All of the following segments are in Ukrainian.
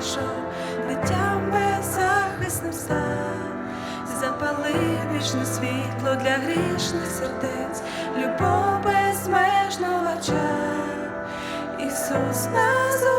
зійшов, дитям беззахисним став, запалив вічне світло для грішних сердець, любов безмежно в очах. Ісус назустріч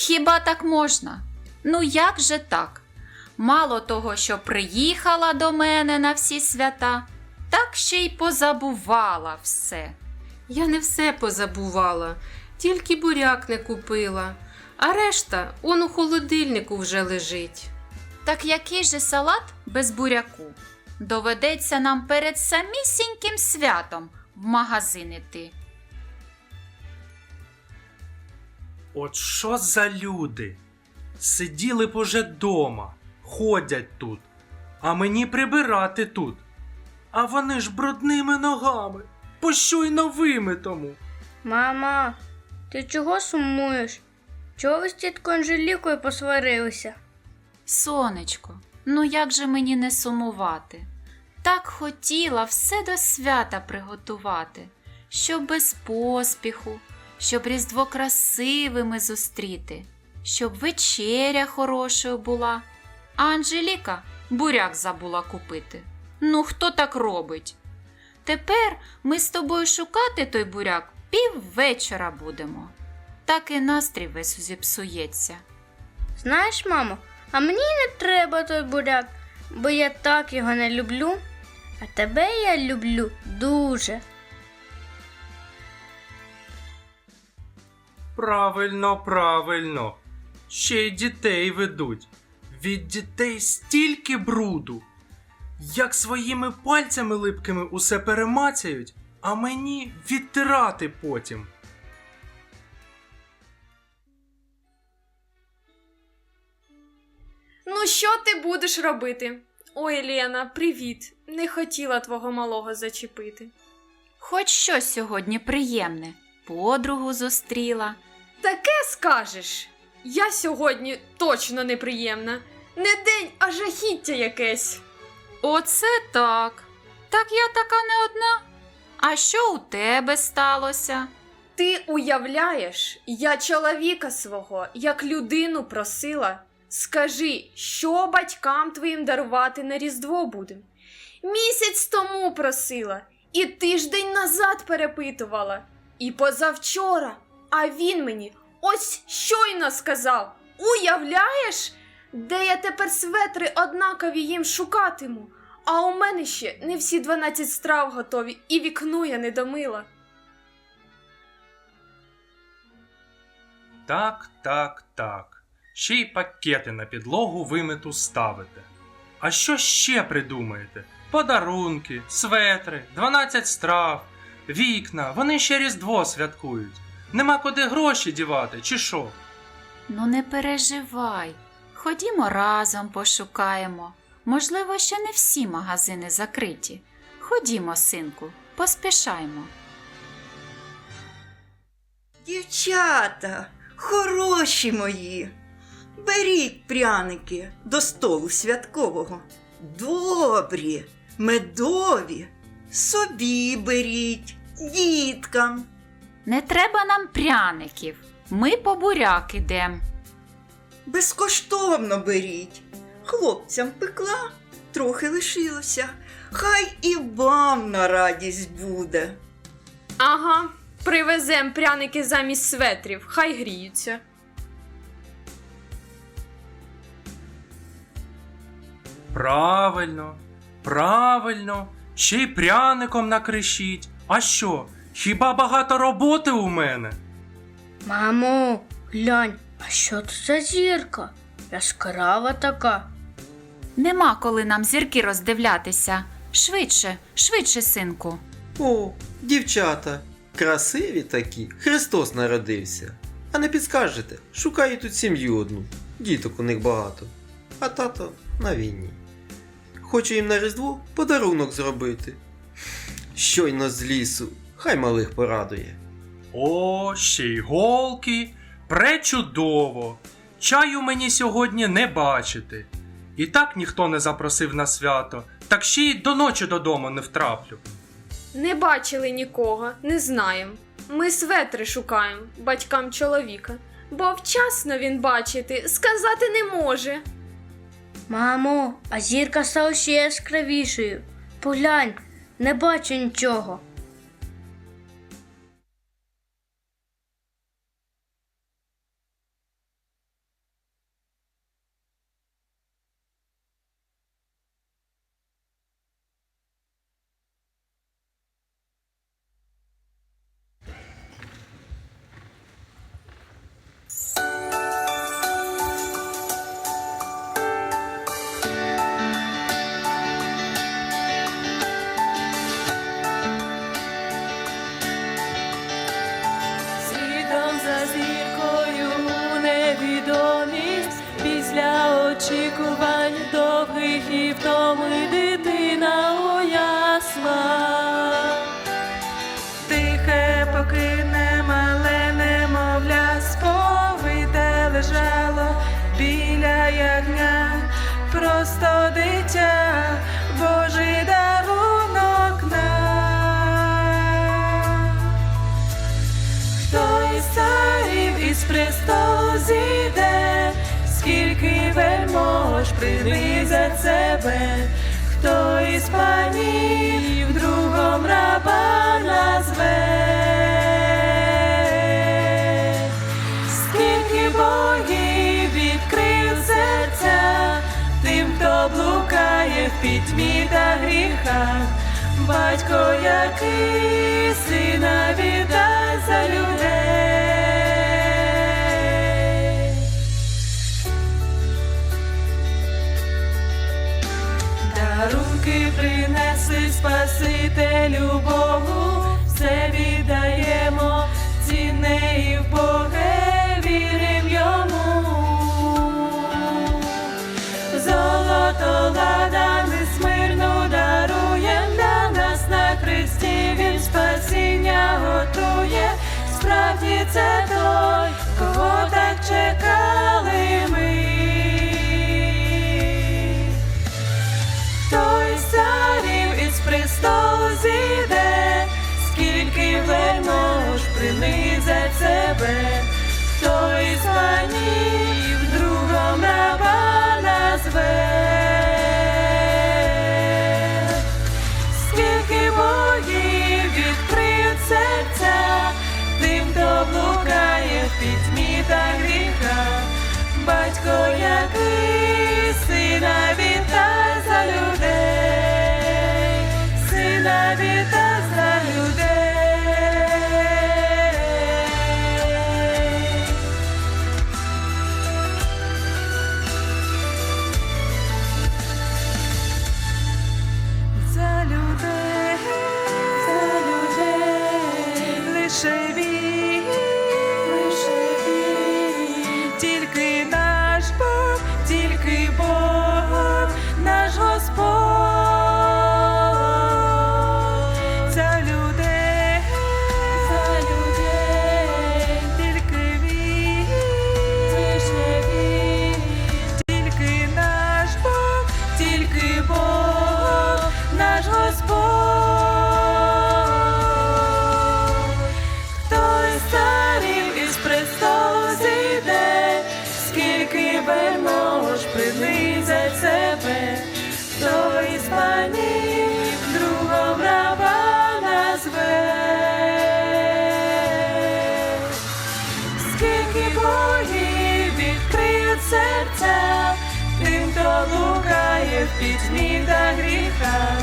Хіба так можна? Ну як же так? Мало того, що приїхала до мене на всі свята, так ще й позабувала все. Я не все позабувала, тільки буряк не купила, а решта он у холодильнику вже лежить. Так який же салат без буряку? Доведеться нам перед самісіньким святом в магазин іти. От що за люди? Сиділи б уже дома, ходять тут, а мені прибирати тут. А вони ж брудними ногами, пощуйно вимитому. Мама, ти чого сумуєш? Чого ви з тіткою Анжелікою посварилися? Сонечко, ну як же мені не сумувати? Так хотіла все до свята приготувати, щоб без поспіху, щоб Різдво красивими зустріти, щоб вечеря хорошою була. А Анжеліка буряк забула купити. Ну, хто так робить? Тепер ми з тобою шукати той буряк піввечора будемо. Так і настрій весь зіпсується. Знаєш, мамо, а мені не треба той буряк, бо я так його не люблю, а тебе я люблю дуже. Правильно, правильно. Ще й дітей ведуть. Від дітей стільки бруду. Як своїми пальцями липкими усе перемацяють, а мені відтирати потім. Ну, що ти будеш робити? Ой, Лена, привіт. Не хотіла твого малого зачепити. Хоч щось сьогодні приємне. Подругу зустріла. Таке скажеш. Я сьогодні точно неприємна. Не день, а жахіття якесь. Оце так. Так я така не одна. А що у тебе сталося? Ти уявляєш, я чоловіка свого, як людину просила. Скажи, що батькам твоїм дарувати на Різдво будем? Місяць тому просила, і тиждень назад перепитувала, і позавчора, а він мені ось щойно сказав: Уявляєш, де я тепер светри однакові їм шукатиму, а у мене ще не всі 12 страв готові, і вікно я не домила. Так, так, так. Ще й пакети на підлогу вимиту ставите. А що ще придумаєте? Подарунки, светри, 12 страв, вікна, вони ще Різдво святкують. Нема куди гроші дівати, чи що? Ну не переживай. Ходімо разом пошукаємо. Можливо, ще не всі магазини закриті. Ходімо, синку, поспішаймо. Дівчата, хороші мої, беріть пряники до столу святкового. Добрі, медові, собі беріть, діткам. Не треба нам пряників. Ми по буряк ідем. Безкоштовно беріть. Хлопцям пекла, трохи лишилося. Хай і вам на радість буде. Ага, привезем пряники замість светрів, хай гріються. Правильно, правильно, ще й пряником накришіть. А що? Хіба багато роботи у мене? Мамо, глянь, а що це за зірка? Яскрава така. Нема коли нам зірки роздивлятися. Швидше, швидше, синку. О, дівчата, красиві такі, Христос народився. А не підскажете, шукаю тут сім'ю одну, діток у них багато, а тато на війні. Хочу їм на Різдво подарунок зробити. Щойно з лісу, хай малих порадує. О, ще й голки. Пречудово. Чаю мені сьогодні не бачити. І так ніхто не запросив на свято, так ще й до ночі додому не втраплю. Не бачили нікого, не знаємо. Ми светри шукаємо батькам чоловіка, бо вчасно він бачити, сказати не може. Мамо, а зірка стала ще яскравішою. Поглянь, не бачу нічого. Біля просто дитя, Божий дарунок нам. Хто із царів із престолу зійде, скільки вельмож принизять себе, хто із панів другом раба назве, хто блукає в пітьмі та гріхах, батько, який сина віддасть за людей. Дарунки принесли Спасителю принизять хто із панів другом раба назве. В пітьмі та гріхах,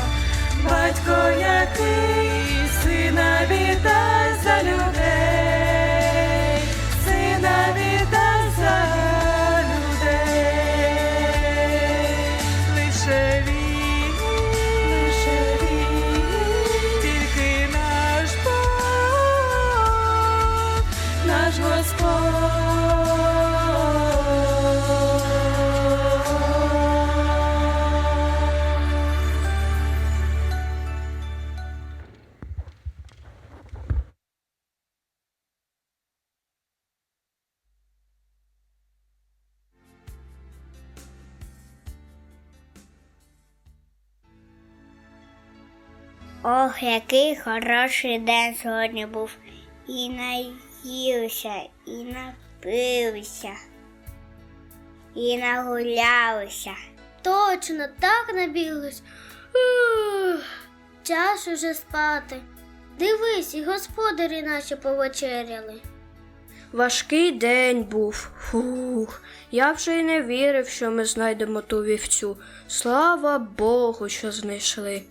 батько, який Ох, який хороший день сьогодні був. І наївся, і напився, і нагулялися. Точно, так набіглись. Час уже спати. Дивись, і господарі наші повечеряли. Важкий день був. Фух. Я вже й не вірив, що ми знайдемо ту вівцю. Слава Богу, що знайшли.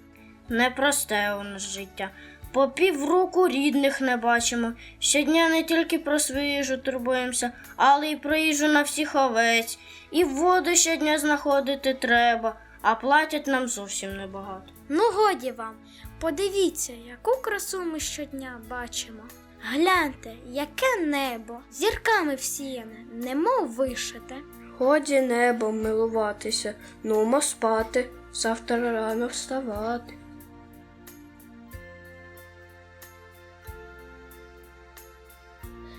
Непросте у нас життя. По півроку рідних не бачимо. Щодня не тільки про свою їжу турбуємося, але й про їжу на всіх овець. І воду щодня знаходити треба, а платять нам зовсім небагато. Ну, годі вам, подивіться, яку красу ми щодня бачимо. Гляньте, яке небо, зірками всіяне, немов вишите. Годі небом милуватися, нумо спати, завтра рано вставати.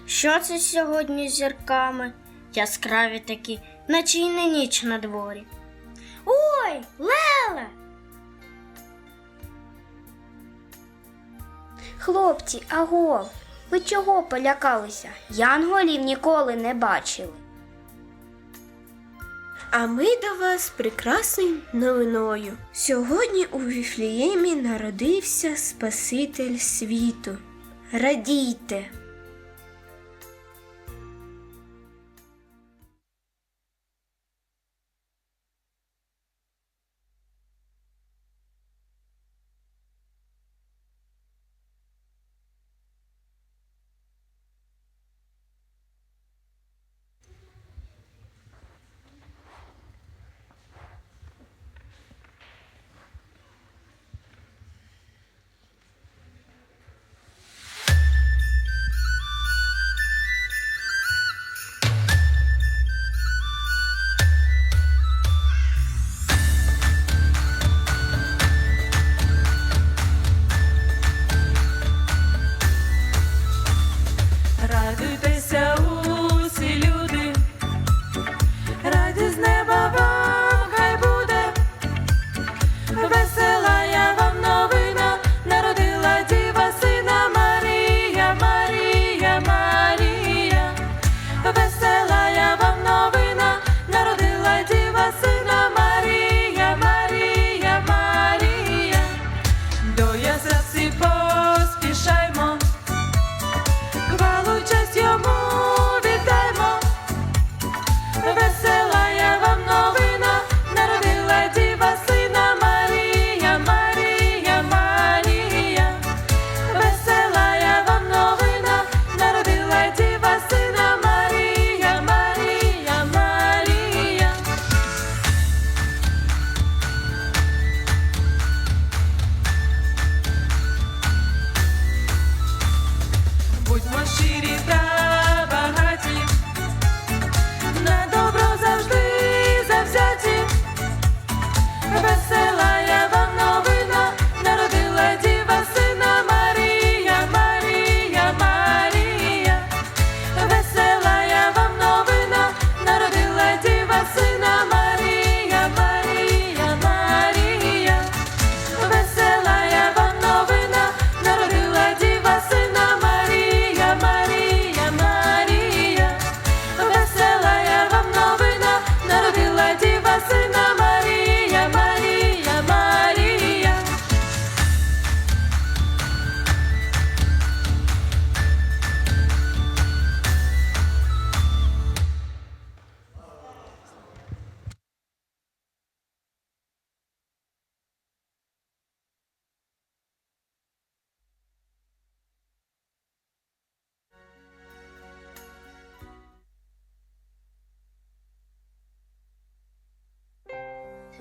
Що це сьогодні з зірками? Яскраві такі, наче й не ніч на дворі. Ой, Леле! Хлопці, агов, ви чого полякалися? Янголів ніколи не бачили. А ми до вас прекрасною новиною. Сьогодні у Віфліємі народився Спаситель світу. Радійте! the day.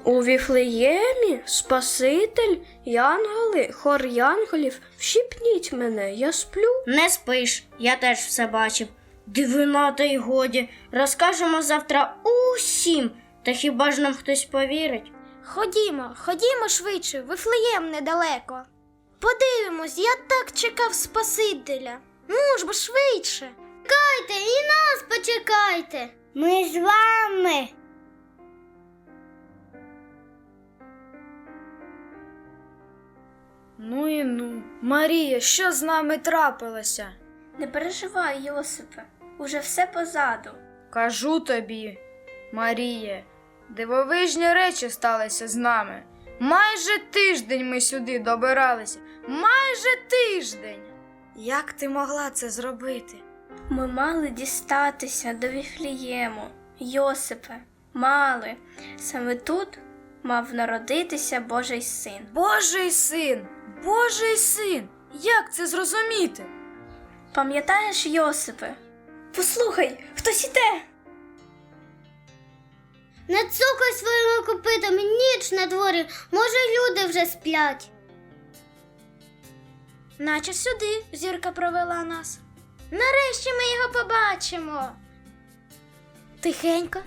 У Віфлеємі Спаситель, янголи, хор янголів, вщипніть мене, я сплю. Не спиш, я теж все бачив. Дивина та й годі. Розкажемо завтра усім. Та хіба ж нам хтось повірить? Ходімо, ходімо швидше, вифлеєм недалеко. Подивимось, я так чекав Спасителя. Ну ж бо швидше. Чекайте, і нас почекайте. Ми з вами. Ну і ну, Марія, що з нами трапилося? Не переживай, Йосипе, уже все позаду. Кажу тобі, Маріє, дивовижні речі сталися з нами. Майже тиждень ми сюди добиралися. Майже тиждень. Як ти могла це зробити? Ми мали дістатися до Віфлієму. Йосипе, мали. Саме тут мав народитися Божий син. Божий син, Божий син, як це зрозуміти? Пам'ятаєш, Йосипе? Послухай, хтось іде. Не цукай своїми копитами ніч на дворі, може, люди вже сплять. Наче сюди зірка провела нас. Нарешті ми його побачимо. Тихенько.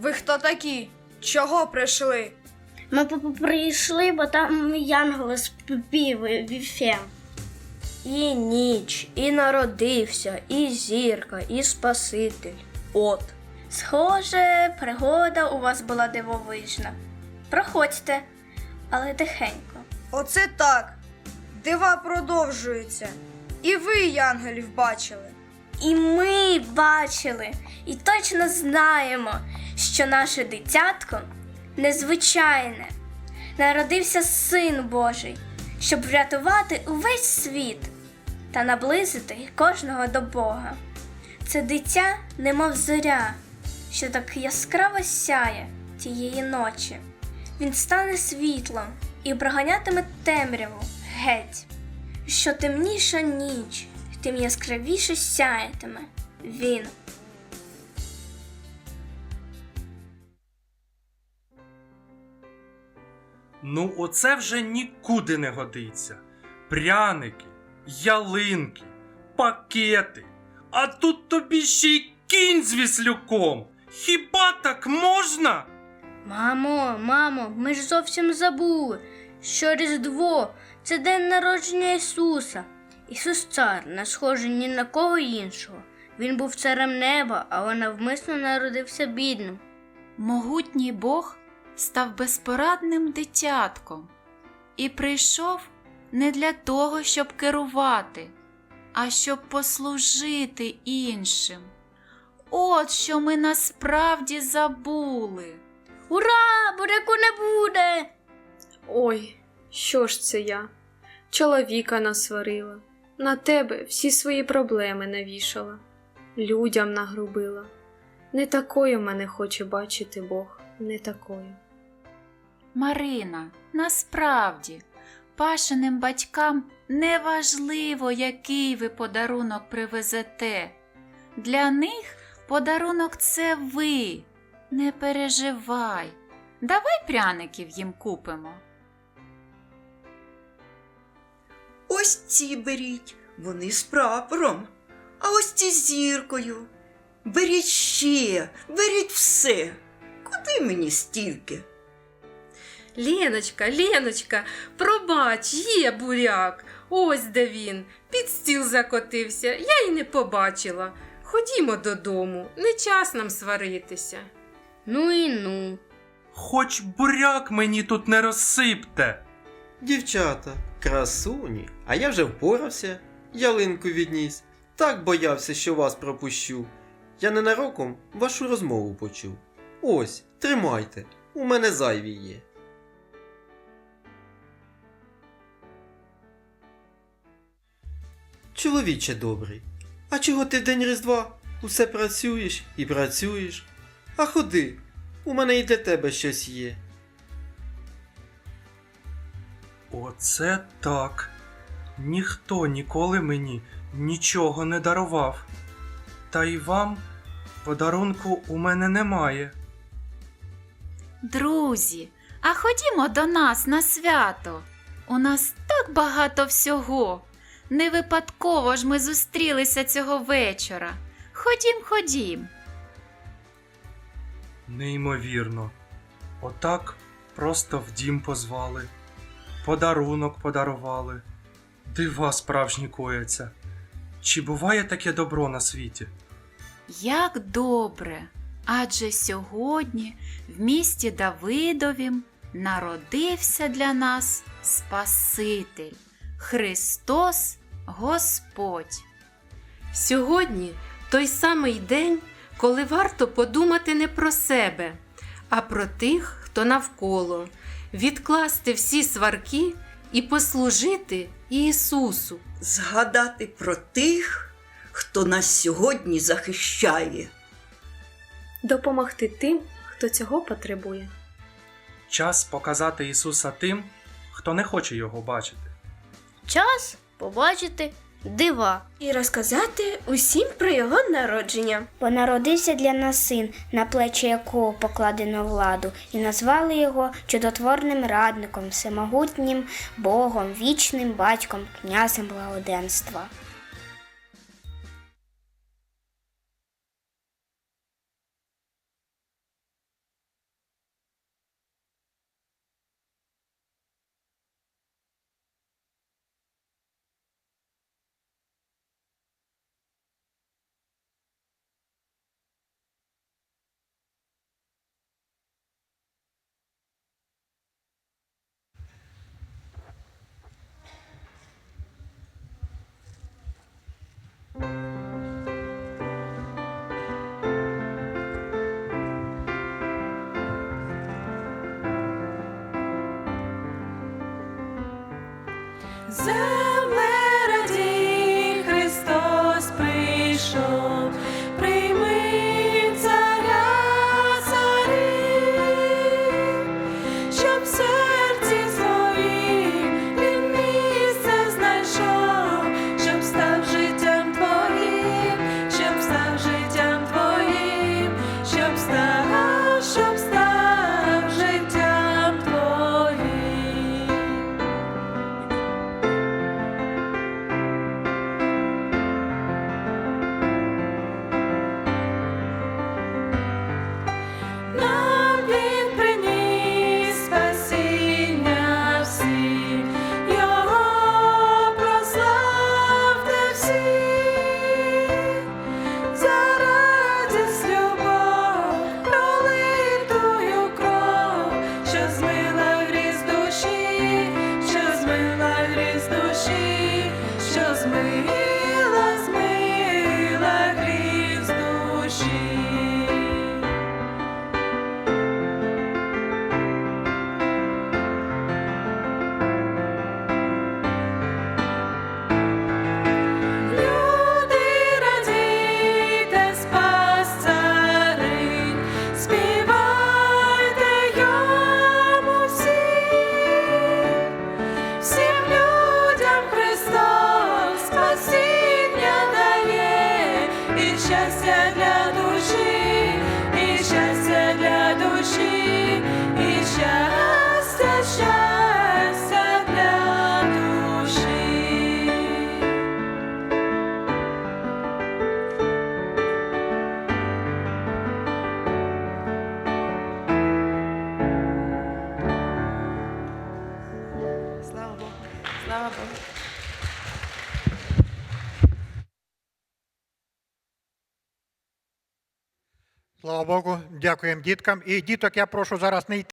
Ви хто такі? Чого прийшли? Ми п- п- прийшли, бо там янголи спів віфем. І ніч, і народився, і зірка, і Спаситель. От. Схоже, пригода у вас була дивовижна. Проходьте, але тихенько. Оце так. Дива продовжуються. І ви янгелів бачили. І ми бачили, і точно знаємо, що наше дитятко незвичайне. Народився Син Божий, щоб врятувати увесь світ та наблизити кожного до Бога. Це дитя, немов зоря, що так яскраво сяє тієї ночі. Він стане світлом і проганятиме темряву геть. Що темніша ніч, тим яскравіше сяятиме він. Ну, оце вже нікуди не годиться. Пряники, ялинки, пакети. А тут тобі ще й кінь з віслюком. Хіба так можна? Мамо, мамо, ми ж зовсім забули, що Різдво це день народження Ісуса. Ісус цар, не схожий ні на кого іншого. Він був царем неба, але навмисно народився бідним. Могутній Бог став безпорадним дитятком і прийшов не для того, щоб керувати, а щоб послужити іншим. От що ми насправді забули. Ура! Буряку не буде! Ой, що ж це я? Чоловіка насварила, на тебе всі свої проблеми навішала, людям нагрубила. Не такою мене хоче бачити Бог, не такою. Марина, насправді, пашеним батькам не важливо, який ви подарунок привезете. Для них подарунок це ви. Не переживай. Давай пряників їм купимо. Ось ці беріть, вони з прапором. А ось ці з зіркою. Беріть ще, беріть все. Куди мені стільки? Леночка, Леночка, пробач, є буряк. Ось де він. Під стіл закотився, я й не побачила. Ходімо додому, не час нам сваритися. Ну і ну. Хоч буряк мені тут не розсипте. Дівчата, красуні, а я вже впорався, ялинку відніс. Так боявся, що вас пропущу. Я ненароком вашу розмову почув. Ось, тримайте, у мене зайві є. Чоловіче добрий, а чого ти в день Різдва усе працюєш і працюєш? А ходи, у мене і для тебе щось є. Оце так. Ніхто ніколи мені нічого не дарував. Та й вам подарунку у мене немає. Друзі, а ходімо до нас на свято. У нас так багато всього. Не випадково ж ми зустрілися цього вечора. Ходім, ходім. Неймовірно. Отак просто в дім позвали, подарунок подарували. Дива справжні кояться. Чи буває таке добро на світі? Як добре! Адже сьогодні в місті Давидовім народився для нас Спаситель Христос Господь. Сьогодні той самий день, коли варто подумати не про себе, а про тих, хто навколо, відкласти всі сварки і послужити Ісусу. Згадати про тих, хто нас сьогодні захищає. Допомогти тим, хто цього потребує. Час показати Ісуса тим, хто не хоче його бачити. Час побачити дива. І розказати усім про його народження. Бо народився для нас син, на плечі якого покладено владу, і назвали його чудотворним радником, всемогутнім Богом, вічним батьком, князем благоденства. Дякуємо діткам. І діток я прошу зараз не йти.